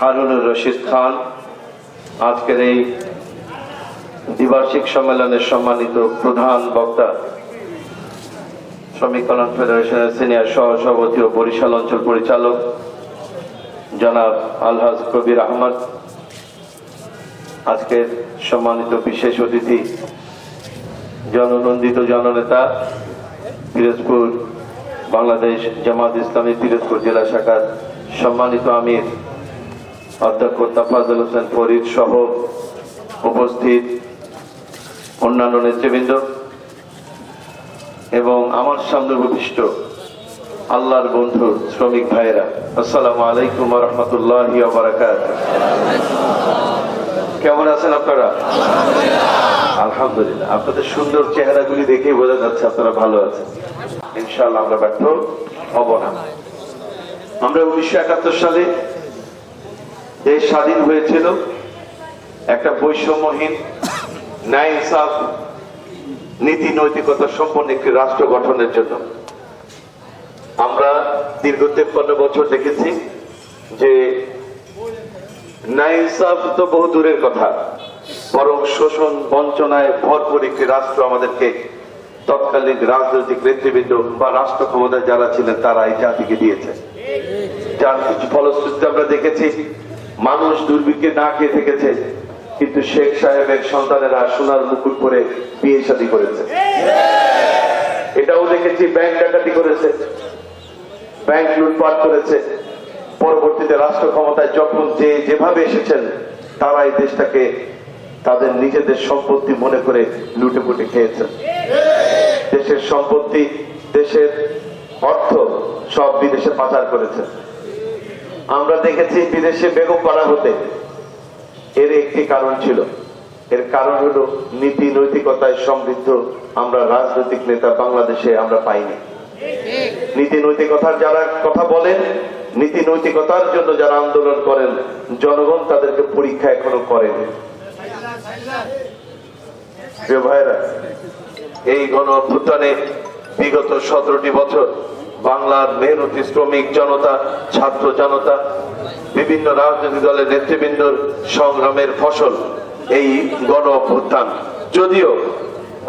হারুনুর রশিদ খান। আজকের এই দ্বিবার্ষিক সম্মেলনের সম্মানিত প্রধান বক্তা শ্রমিক কল্যাণ ফেডারেশনের সিনিয়র সহ সভাপতি ও বরিশাল অঞ্চল পরিচালক জনাব আলহাজ কবির আহমদ। আজকের সম্মানিত বিশেষ অতিথি জননন্দিত জননেতা পিরোজপুর বাংলাদেশ জামাত ইসলামী পিরোজপুর জেলা শাখার সম্মানিত আমির অধ্যক্ষ তাফাজুল হোসেন ফরিদ সহ উপস্থিত অন্যান্য নেতৃবৃন্দ এবং আমার সামনে উপবিষ্ট আল্লাহর বন্ধু শ্রমিক ভাইয়েরা। আসসালামু আলাইকুম রহমতুল্লাহ কেমন আছেন আপনারা? আলহামদুলিল্লাহ। আপনাদের সুন্দর চেহারাগুলি দেখেই বোঝা যাচ্ছে আপনারা ভালো আছেন। ইনশাআল্লাহ আমরা ব্যর্থ হব না। আমরা উনিশশো একাত্তর সালে দেশ স্বাধীন হয়েছিল, একটা বৈষম্যহীন ন্যায় ইনসাফ নীতি নৈতিকতা সম্পন্ন একটি রাষ্ট্র গঠনের জন্য। আমরা দীর্ঘ তেপ্পান্ন বছর দেখেছি যে ন্যায় ইনসাফ তো বহু দূরের কথা, বরং শোষণ বঞ্চনায় ভরপুর একটি রাষ্ট্র আমাদেরকে তৎকালীন রাজনৈতিক নেতৃবৃন্দ বা রাষ্ট্র ক্ষমতায় যারা ছিলেন, তারা এই জাতিকে দিয়েছে। যার কিছু ফলশ্রুতিতে আমরা দেখেছি মানুষ দুর্ভিক্ষে না খেয়ে থেকেছে, কিন্তু শেখ সাহেবের সন্তানেরা সোনার মুকুট পরে বিয়ে শাদী করেছে। এটাও দেখেছি, ব্যাংক ডাকাতি করেছে, ব্যাংক লুটপাট করেছে, পরবর্তীতে রাষ্ট্র ক্ষমতায় যখন যে যেভাবে এসেছেন তারা এই দেশটাকে তাদের নিজেদের সম্পত্তি মনে করে লুটে পুটে খেয়েছেন। দেশের সম্পত্তি, দেশের অর্থ সব বিদেশে পাচার করেছে আমরা দেখেছি বিদেশে বেগম পাড়া হতে। এর একটি কারণ ছিল। এর কারণ হলো নীতি, নৈতিকতায় সমৃদ্ধ আমরা রাজনৈতিক নেতা বাংলাদেশে আমরা পাইনি। নীতি, নৈতিকতার যারা কথা বলেন, নীতি, নৈতিকতার জন্য যারা আন্দোলন করেন, জনগণ তাদেরকে পরীক্ষা এখনও করেনি। এই গণ অভ্যুত্থানে বিগত সতেরোটি বছর বাংলার মেহনতি শ্রমিক জনতা ছাত্র জনতা বিভিন্ন রাজনৈতিক দলের নেতৃবৃন্দর সংগ্রামের ফসল এই গণ অভ্যুত্থান যদিও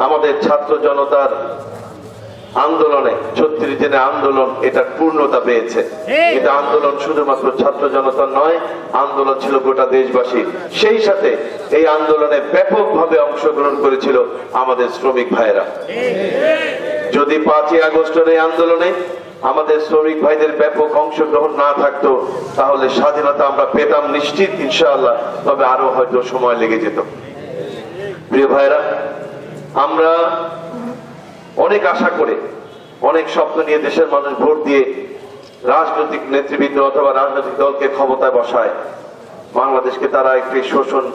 আমাদের ছাত্র জনতার আন্দোলনে ছত্রিশ দিনের আন্দোলন এটা পূর্ণতা পেয়েছে। এটা আন্দোলন শুধুমাত্র ছাত্র জনতা নয় আন্দোলন ছিল গোটা দেশবাসী সেই সাথে এই আন্দোলনে ব্যাপকভাবে অংশগ্রহণ করেছিল আমাদের শ্রমিক ভাইয়েরা। যদি পাঁচই আগস্টের এই আন্দোলনে আমাদের শ্রমিক ভাইদের ব্যাপক অংশগ্রহণ না থাকতো, তাহলে স্বাধীনতা আমরা পেতাম নিশ্চিত, ইনশাআল্লাহ, তবে আরও হয়তো সময় লেগে যেত। প্রিয় ভাইরা আমরা অনেক আশা করে, অনেক স্বপ্ন নিয়ে দেশের মানুষ ভোট দিয়ে রাজনৈতিক নেতৃবৃন্দ অথবা রাজনৈতিক দলকে ক্ষমতায় বসায়। বাংলাদেশকে তারা একটি শোষণ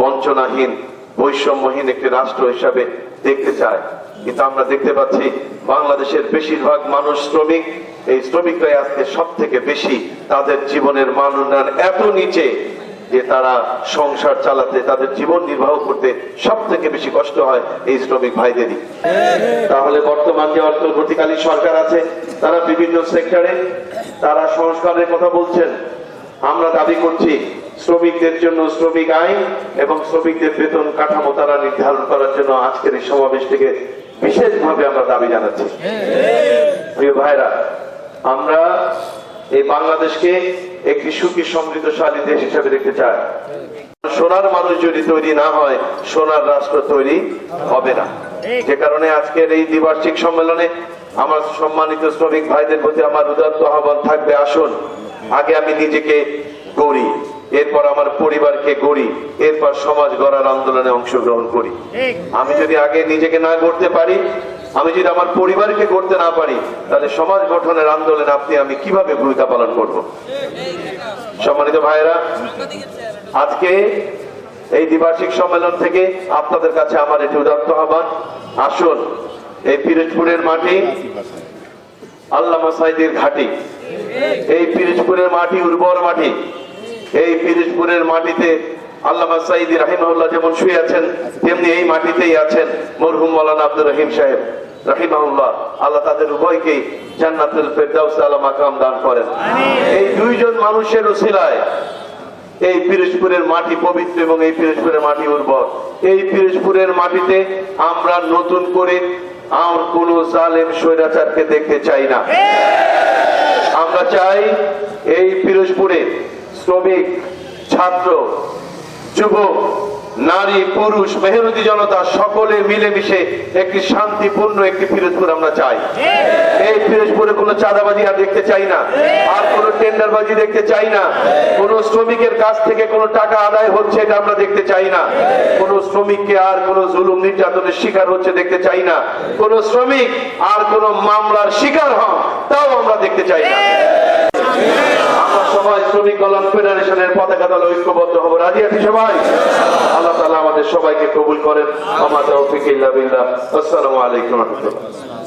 বঞ্চনাহীন, বৈষম্যহীন একটি রাষ্ট্র হিসাবে দেখতে চায়। কিন্তু আমরা দেখতে পাচ্ছি বাংলাদেশের বেশিরভাগ মানুষ শ্রমিক। এই শ্রমিকরাই আজকে সব থেকে বেশি তাদের জীবনের মান উন্নয়ন এত নিচে যে তারা সংসার চালাতে, তাদের জীবন নির্বাহ করতে সব থেকে বেশি কষ্ট হয় এই শ্রমিক ভাইদেরই। তাহলে বর্তমান যে অন্তর্বর্তীকালীন সরকার আছে, তারা বিভিন্ন সেক্টরে তারা সংস্কারের কথা বলছেন। আমরা দাবি করছি শ্রমিকদের জন্য শ্রমিক আইন এবং শ্রমিকদের বেতন কাঠামো তারা নির্ধারণ করার জন্য আজকের এই সমাবেশ থেকে বিশেষভাবে আমরা দাবি জানাচ্ছি। প্রিয় ভাইরা, আমরা এই বাংলাদেশকে একটি সুখী, সমৃদ্ধশালী দেশ হিসেবে দেখতে চাই। সোনার মানুষ যদি তৈরি না হয়, সোনার রাষ্ট্র তৈরি হবে না। যে কারণে আজকের এই দ্বিবার্ষিক সম্মেলনে আমার সম্মানিত শ্রমিক ভাইদের প্রতি আমার উদাত্ত আহ্বান থাকবে, আসুন, আগে আমি নিজেকে গড়ি। এরপর আমার পরিবারকে গড়ি এরপর সমাজ গড়ার আন্দোলনে অংশগ্রহণ করি। আমি যদি আগে নিজেকে না গড়তে পারি আমি যদি আমার পরিবারকে গড়তে না পারি তাহলে সমাজ গঠনের আন্দোলনে আপনি আমি কীভাবে ভূমিকা পালন করব? সম্মানিত ভাইয়েরা আজকে এই দ্বিবার্ষিক সম্মেলন থেকে আপনাদের কাছে আমার একটি উদাত্ত আহ্বান। আসুন এই পিরোজপুরের মাটি আল্লাহ সাইদের ঘাটি। এই পিরোজপুরের মাটি উর্বর মাটি এই পিরোজপুরের মাটিতে আল্লামা সাইদি রাহিমাহুল্লাহ যেমন শুয়ে আছেন তেমনি এই মাটিতেই আছেন মরহুম মৌলানা আব্দুর রহিম সাহেব। রাহিমাহুল্লাহ আল্লাহ তাদের উভয়কেই জান্নাতুল ফেরদাউস আলা মাকাম দান করেন। এই দুইজন মানুষের উসিলায় এই পিরোজপুরের মাটি পবিত্র এবং এই পিরোজপুরের মাটি উর্বর। এই পিরোজপুরের মাটিতে আমরা নতুন করে আর কোন জালেম স্বৈরাচারকে দেখতে চাই না। আমরা চাই এই পিরোজপুরে শ্রমিক, ছাত্র, যুবক, নারী, পুরুষ, মেহনতি জনতা, সকলে মিলেমিশে একটি শান্তিপূর্ণ একটি পিরোজপুর আমরা চাই। এই পিরোজপুরে কোনো চাঁদাবাজি আর দেখতে চাই না। আর কোনো টেন্ডারবাজি দেখতে চাই না। কোন শ্রমিকের কাছ থেকে কোনো টাকা আদায় হচ্ছে এটা আমরা দেখতে চাই না। কোন শ্রমিককে আর কোন জুলুম নির্যাতনের শিকার হচ্ছে দেখতে চাই না। কোন শ্রমিক আর কোন মামলার শিকার হন, তাও আমরা দেখতে চাই না। ফেডারেশনের পতাকা দল ঐক্যবদ্ধ হব। রাজি আছি সবাই? আল্লাহ তালা আমাদের সবাইকে কবুল করেন। আমাদের আসসালামু আলাইকুম রহমতুল্লাহ।